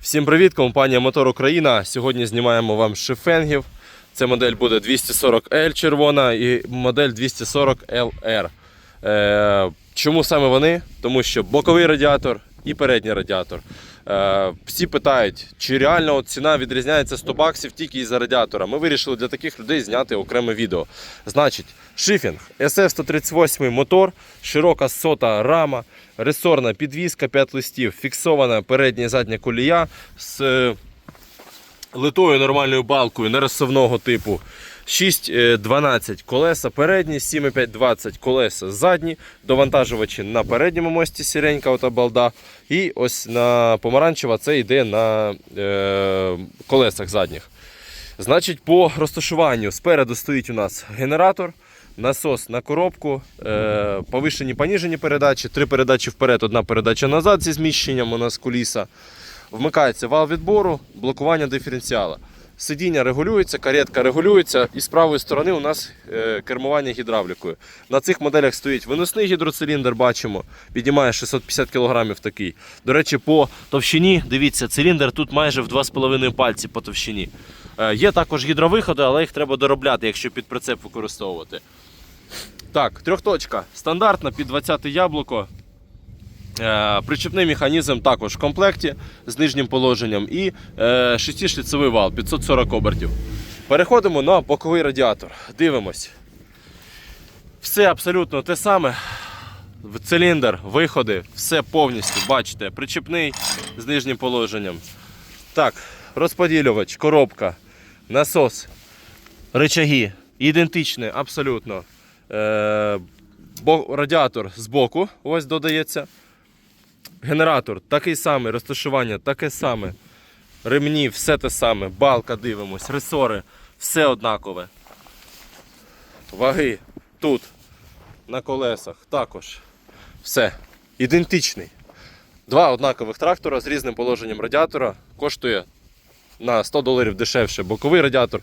Всім привіт, компанія Мотор Україна. Сьогодні знімаємо вам шифенгів. Це модель буде 240L червона і модель 240LR. Е, чому саме вони? Тому що боковий радіатор і передній радіатор. Е, всі питають, чи реально от ціна відрізняється 100 баксів тільки із-за радіатора. Ми вирішили для таких людей зняти окреме відео. Значить, шифінг, SF138 мотор, широка сота рама, ресорна підвізка 5 листів, фіксована передня і задня колія з е, литою нормальною балкою нерозсувного типу. 6-12 колеса передні, 7,5-20 колеса задні, довантажувачі на передньому мості сіренька ота балда. І ось на помаранчева це йде на е, колесах задніх. Значить, по розташуванню спереду стоїть у нас генератор, насос на коробку, е, повишені поніжені передачі, три передачі вперед, одна передача назад зі зміщенням у нас куліса. Вмикається вал відбору, блокування диференціала. Сидіння регулюється, каретка регулюється, і з правої сторони у нас е, кермування гідравлікою. На цих моделях стоїть виносний гідроциліндр, бачимо, піднімає 650 кг такий. До речі, по товщині, дивіться, циліндр тут майже в 2,5 пальці по товщині. Е, Є також гідровиходи, але їх треба доробляти, якщо під прицеп використовувати. Так, трьохточка. Стандартна під 20 яблуко. Е, Причепний механізм також в комплекті з нижнім положенням і е, шестишліцевий вал 540 обертів. Переходимо на боковий радіатор. Дивимось. Все абсолютно те саме. Циліндр, виходи, все повністю, бачите, причепний з нижнім положенням. Так, розподілювач, коробка, насос, рычаги ідентичні абсолютно. Е, радіатор збоку ось додається. Генератор такий самий, розташування таке саме. Ремні, все те саме, балка дивимось, ресори, все однакове. Ваги тут, на колесах також. Все. Ідентичний. Два однакових трактора з різним положенням радіатора коштує на 100 доларів дешевше боковий радіатор.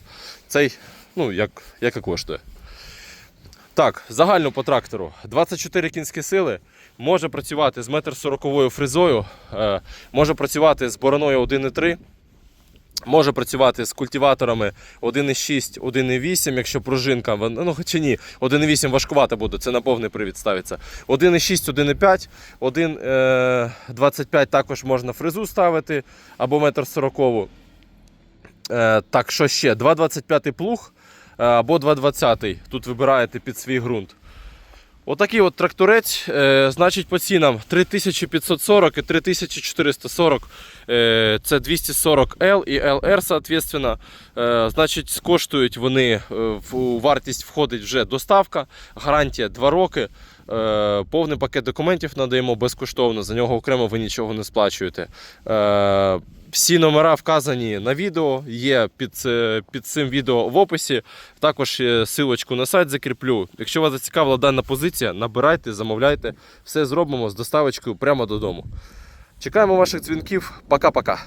Цей, ну, як, як і коштує. Так, загально по трактору 24 кінські сили. Може працювати з 1,40 м фрезою, може працювати з бороною 1,3. Може працювати з культиваторами 1,6, 1,8, якщо пружинка, ну хоча ні, 1,8 важкувато буде, це на повний привід ставиться. 1,6, 1,5, 1,25 також можна фрезу ставити або 1,40 м. Е, так, що ще? 2,25 плуг або 2,20. Тут вибираєте під свій ґрунт. Отакий от тракторець, е, значить по цінам 3540 і 3440. Е, це 240L і LR, соответственно. Е, значить, коштують вони, е, у вартість входить вже доставка, гарантія 2 роки. Е, повний пакет документів надаємо безкоштовно, за нього окремо ви нічого не сплачуєте. Е, всі номера вказані на відео, є під, під цим відео в описі. Також е, силочку на сайт закріплю. Якщо вас зацікавила дана позиція, набирайте, замовляйте. Все зробимо з доставочкою прямо додому. Чекаємо ваших дзвінків. Пока-пока.